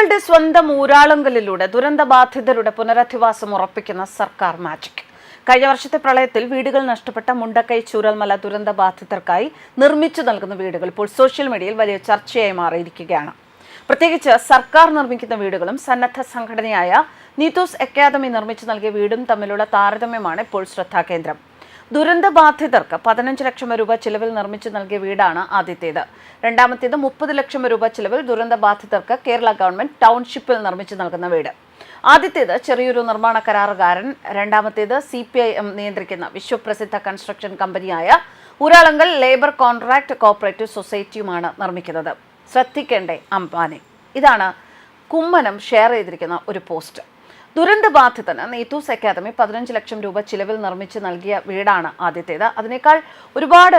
സഖാക്കളുടെ സ്വന്തം ഊരാളുങ്കലിലൂടെ ദുരന്തബാധിതരുടെ പുനരധിവാസം ഉറപ്പിക്കുന്ന സർക്കാർ മാജിക് കഴിഞ്ഞ വർഷത്തെ പ്രളയത്തിൽ വീടുകൾ നഷ്ടപ്പെട്ട മുണ്ടക്കൈ ചൂരൽമല ദുരന്ത ബാധിതർക്കായി നിർമ്മിച്ചു നൽകുന്ന വീടുകൾ ഇപ്പോൾ സോഷ്യൽ മീഡിയയിൽ വലിയ ചർച്ചയായി മാറിയിരിക്കുകയാണ്. പ്രത്യേകിച്ച് സർക്കാർ നിർമ്മിക്കുന്ന വീടുകളും സന്നദ്ധ സംഘടനയായ നീതോസ് അക്കാദമി നിർമ്മിച്ചു നൽകിയ വീടും തമ്മിലുള്ള താരതമ്യമാണ് ഇപ്പോൾ ശ്രദ്ധാകേന്ദ്രം. ദുരന്തബാധിതർക്ക് പതിനഞ്ച് ലക്ഷം രൂപ ചിലവിൽ നിർമ്മിച്ചു നൽകിയ വീടാണ് ആദ്യത്തേത്. രണ്ടാമത്തേത് മുപ്പത് ലക്ഷം രൂപ ചിലവിൽ ദുരന്തബാധിതർക്ക് കേരള ഗവൺമെന്റ് ടൗൺഷിപ്പിൽ നിർമ്മിച്ചു നൽകുന്ന വീട്. ആദ്യത്തേത് ചെറിയൊരു നിർമ്മാണ കരാറുകാരൻ രണ്ടാമത്തേത് സി പി ഐ എം നിയന്ത്രിക്കുന്ന വിശ്വപ്രസിദ്ധ കൺസ്ട്രക്ഷൻ കമ്പനിയായ ഉരാളങ്കൽ ലേബർ കോൺട്രാക്ട് കോപ്പറേറ്റീവ് സൊസൈറ്റിയുമാണ് നിർമ്മിക്കുന്നത്. ശ്രദ്ധിക്കേണ്ടേ അംബാനെ. ഇതാണ് കുമ്മനം ഷെയർ ചെയ്തിരിക്കുന്ന ഒരു പോസ്റ്റ് ദുരന്തബാധിതന് നെയ്ത്തൂസ് അക്കാദമി പതിനഞ്ച് ലക്ഷം രൂപ ചിലവിൽ നിർമ്മിച്ച് നൽകിയ വീടാണ് ആദ്യത്തേത്. അതിനേക്കാൾ ഒരുപാട്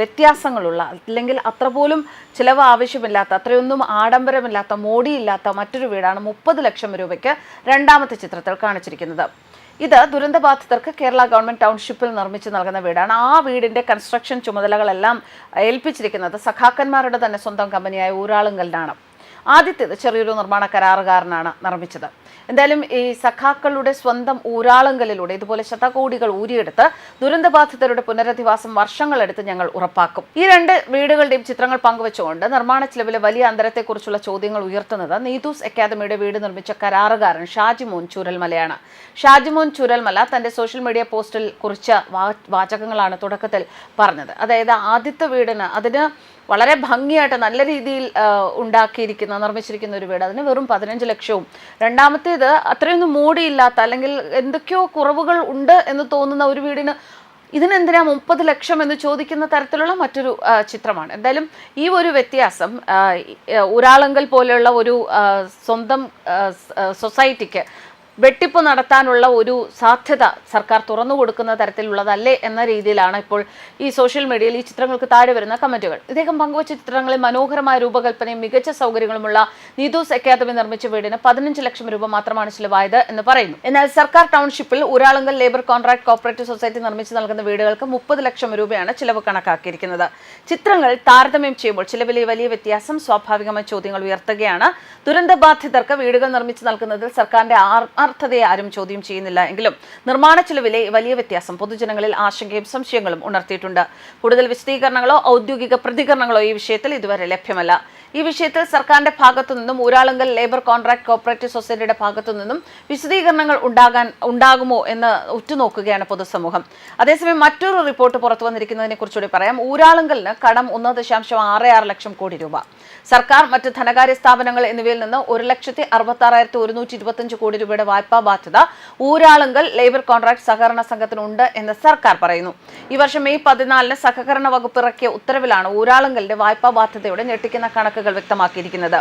വ്യത്യാസങ്ങളുള്ള അല്ലെങ്കിൽ അത്ര പോലും ചിലവ് ആവശ്യമില്ലാത്ത അത്രയൊന്നും ആഡംബരമില്ലാത്ത മോടിയില്ലാത്ത മറ്റൊരു വീടാണ് മുപ്പത് ലക്ഷം രൂപയ്ക്ക് രണ്ടാമത്തെ ചിത്രത്തിൽ കാണിച്ചിരിക്കുന്നത്. ഇത് ദുരന്തബാധിതർക്ക് കേരള ഗവൺമെന്റ് ടൗൺഷിപ്പിൽ നിർമ്മിച്ച് നൽകുന്ന വീടാണ്. ആ വീടിന്റെ കൺസ്ട്രക്ഷൻ ചുമതലകളെല്ലാം ഏൽപ്പിച്ചിരിക്കുന്നത് സഖാക്കന്മാരുടെ തന്നെ സ്വന്തം കമ്പനിയായ ഊരാളുങ്കലിനാണ്. ആദ്യത്തേത് ചെറിയൊരു നിർമ്മാണ കരാറുകാരനാണ് നിർമ്മിച്ചത്. എന്തായാലും ഈ സഖാക്കളുടെ സ്വന്തം ഊരാളങ്കലിലൂടെ ഇതുപോലെ ശതകോടികൾ ഊരിയെടുത്ത് ദുരന്തബാധിതരുടെ പുനരധിവാസം വർഷങ്ങളെടുത്ത് ഞങ്ങൾ ഉറപ്പാക്കും. ഈ രണ്ട് വീടുകളുടെയും ചിത്രങ്ങൾ പങ്കുവച്ചുകൊണ്ട് നിർമ്മാണ ചിലവിലെ വലിയ അന്തരത്തെക്കുറിച്ചുള്ള ചോദ്യങ്ങൾ ഉയർത്തുന്നത് നീതൂസ് അക്കാദമിയുടെ വീട് നിർമ്മിച്ച കരാറുകാരൻ ഷാജിമോൻ ചൂരൽമലയാണ്. ഷാജിമോൻ ചൂരൽമല തന്റെ സോഷ്യൽ മീഡിയ പോസ്റ്റിൽ കുറിച്ച വാചകങ്ങളാണ് തുടക്കത്തിൽ പറഞ്ഞത്. അതായത് ആദ്യത്തെ വീടിന് അതിന് വളരെ ഭംഗിയായിട്ട് നല്ല രീതിയിൽ ഉണ്ടാക്കിയിരിക്കുന്ന നിർമ്മിച്ചിരിക്കുന്ന ഒരു വീട്. അതിന് വെറും പതിനഞ്ച് ലക്ഷവും. രണ്ടാമത്തേത് അത്രയൊന്നും മൂടിയില്ലാത്ത അല്ലെങ്കിൽ എന്തൊക്കെയോ കുറവുകൾ ഉണ്ട് എന്ന് തോന്നുന്ന ഒരു വീടിന് ഇതിനെന്തിനാ മുപ്പത് ലക്ഷം എന്ന് ചോദിക്കുന്ന തരത്തിലുള്ള മറ്റൊരു ചിത്രമാണ്. എന്തായാലും ഈ ഒരു വ്യത്യാസം ഒരാളെങ്കിൽ പോലെയുള്ള ഒരു സ്വന്തം സൊസൈറ്റിക്ക് വെട്ടിപ്പ് നടത്താനുള്ള ഒരു സാധ്യത സർക്കാർ തുറന്നു കൊടുക്കുന്ന തരത്തിലുള്ളതല്ലേ എന്ന രീതിയിലാണ് ഇപ്പോൾ ഈ സോഷ്യൽ മീഡിയയിൽ ഈ ചിത്രങ്ങൾക്ക് താഴെ വരുന്ന കമന്റുകൾ. ഇദ്ദേഹം പങ്കുവച്ച ചിത്രങ്ങളിൽ മനോഹരമായ രൂപകൽപ്പനയും മികച്ച സൗകര്യങ്ങളുമുള്ള നീതൂസ് അക്കാദമി നിർമ്മിച്ച വീടിന് പതിനഞ്ച് ലക്ഷം രൂപ മാത്രമാണ് ചിലവായത് എന്ന് പറയുന്നു. എന്നാൽ സർക്കാർ ടൗൺഷിപ്പിൽ Uralungal labour contract cooperative society നിർമ്മിച്ച് നൽകുന്ന വീടുകൾക്ക് മുപ്പത് ലക്ഷം രൂപയാണ് ചിലവ് കണക്കാക്കിയിരിക്കുന്നത്. ചിത്രങ്ങൾ താരതമ്യം ചെയ്യുമ്പോൾ ചിലവിലെ വലിയ വ്യത്യാസം സ്വാഭാവികമായ ചോദ്യങ്ങൾ ഉയർത്തുകയാണ്. ദുരന്തബാധിതർക്ക് വീടുകൾ നിർമ്മിച്ച് നൽകുന്നതിൽ സർക്കാരിന്റെ ആത്മാർത്ഥതയെ ആരും ചോദ്യം ചെയ്യുന്നില്ല എങ്കിലും നിർമ്മാണ ചെലവിലെ വലിയ വ്യത്യാസം പൊതുജനങ്ങളിൽ ആശങ്കയും സംശയങ്ങളും ഉണർത്തിയിട്ടുണ്ട്. കൂടുതൽ വിശദീകരണങ്ങളോ ഔദ്യോഗിക പ്രതികരണങ്ങളോ ഈ വിഷയത്തിൽ ഇതുവരെ ലഭ്യമല്ല. ഈ വിഷയത്തിൽ സർക്കാരിന്റെ ഭാഗത്തു നിന്നും ഊരാളുങ്കൽ ലേബർ കോൺട്രാക്ട് കോപ്പറേറ്റീവ് സൊസൈറ്റിയുടെ ഭാഗത്തു നിന്നും വിശദീകരണങ്ങൾ ഉണ്ടാകാൻ ഉണ്ടാകുമോ എന്ന് ഉറ്റുനോക്കുകയാണ് പൊതുസമൂഹം. അതേസമയം മറ്റൊരു റിപ്പോർട്ട് പുറത്തു വന്നിരിക്കുന്നതിനെ കുറിച്ചുകൂടി പറയാം. ഊരാളുങ്കലിന് കടം ഒന്ന് ദശാംശം ആറ് ആറ് ലക്ഷം കോടി രൂപ. സർക്കാർ മറ്റ് ധനകാര്യ സ്ഥാപനങ്ങൾ എന്നിവയിൽ നിന്ന് ഒരു ലക്ഷത്തി അറുപത്തി ആറായിരത്തി ഒരുന്നൂറ്റി ഇരുപത്തിയഞ്ച് കോടി രൂപയുടെ വായ്പാ ബാധ്യത ഊരാളുങ്കൽ ലേബർ കോൺട്രാക്ട് സഹകരണ സംഘത്തിനുണ്ട് എന്ന് സർക്കാർ പറയുന്നു. ഈ വർഷം മെയ് പതിനാലിന് സഹകരണ വകുപ്പ് ഇറക്കിയ ഉത്തരവിലാണ് ഊരാളുങ്കലിന്റെ വായ്പാ ബാധ്യതയുടെ ഞെട്ടിക്കുന്ന കണക്കുകൾ വ്യക്തമാക്കിയിരിക്കുന്നത്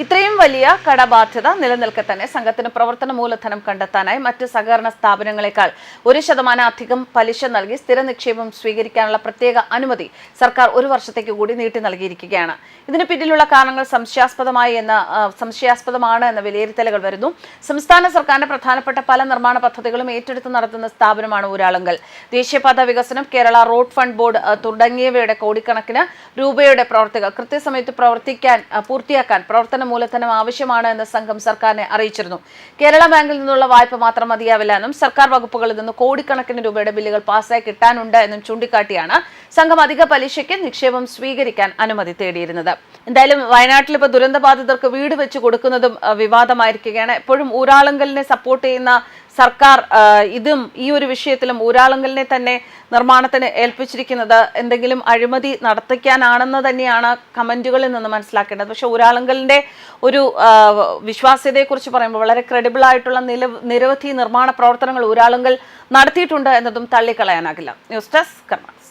ഇത്രയും വലിയ കടബാധ്യത നിലനിൽക്കെ തന്നെ സംഘത്തിന് പ്രവർത്തന മൂലധനം കണ്ടെത്താനായി മറ്റ് സഹകരണ സ്ഥാപനങ്ങളെക്കാൾ ഒരു ശതമാനം അധികം പലിശ നൽകി സ്ഥിര നിക്ഷേപം സ്വീകരിക്കാനുള്ള പ്രത്യേക അനുമതി സർക്കാർ ഒരു വർഷത്തേക്ക് കൂടി നീട്ടി നൽകിയിരിക്കുകയാണ്. ഇതിന് പിന്നിലുള്ള കാരണങ്ങൾ സംശയാസ്പദമായി എന്ന സംശയാസ്പദമാണ് എന്ന വിലയിരുത്തലുകൾ വരുന്നു. സംസ്ഥാന സർക്കാരിന്റെ പ്രധാനപ്പെട്ട പല നിർമ്മാണ പദ്ധതികളും ഏറ്റെടുത്ത് നടത്തുന്ന സ്ഥാപനമാണ് ഊരാളുങ്കൽ. ദേശീയപാത വികസനം കേരള റോഡ് ഫണ്ട് ബോർഡ് തുടങ്ങിയവയുടെ കോടിക്കണക്കിന് രൂപയുടെ പ്രവർത്തികൾ കൃത്യസമയത്ത് പ്രവർത്തിക്കാൻ പൂർത്തിയാക്കാൻ പ്രവർത്തന മൂലധനം ആവശ്യമാണ് എന്ന് സംഘം സർക്കാരിനെ അറിയിച്ചിരുന്നു. കേരള ബാങ്കിൽ നിന്നുള്ള വായ്പ മാത്രം മതിയാവില്ല എന്നും സർക്കാർ വകുപ്പുകളിൽ നിന്ന് കോടിക്കണക്കിന് രൂപയുടെ ബില്ലുകൾ പാസ്സായി കിട്ടാനുണ്ട് എന്നും ചൂണ്ടിക്കാട്ടിയാണ് സംഘം അധിക പലിശയ്ക്ക് നിക്ഷേപം സ്വീകരിക്കാൻ അനുമതി തേടിയിരുന്നത്. എന്തായാലും വയനാട്ടിൽ ഇപ്പോൾ ദുരന്തബാധിതർക്ക് വീട് വെച്ച് കൊടുക്കുന്നതും വിവാദമായിരിക്കുകയാണ്. എപ്പോഴും ഊരാളുങ്കലിനെ സപ്പോർട്ട് ചെയ്യുന്ന സർക്കാർ ഇതും ഈ ഒരു വിഷയത്തിലും ഊരാളുങ്കലിനെ തന്നെ നിർമ്മാണത്തിന് ഏൽപ്പിച്ചിരിക്കുന്നത് എന്തെങ്കിലും അഴിമതി നടത്തിക്കാനാണെന്ന് തന്നെയാണ് കമന്റുകളിൽ നിന്ന് മനസ്സിലാക്കേണ്ടത്. പക്ഷേ ഊരാളുങ്കലിന്റെ ഒരു വിശ്വാസ്യതയെക്കുറിച്ച് പറയുമ്പോൾ വളരെ ക്രെഡിബിൾ ആയിട്ടുള്ള നില നിരവധി നിർമ്മാണ പ്രവർത്തനങ്ങൾ ഊരാളുങ്കൽ നടത്തിയിട്ടുണ്ട് എന്നതും തള്ളിക്കളയാനാകില്ല. ന്യൂസ് ഡെസ്ക് കർമ്മ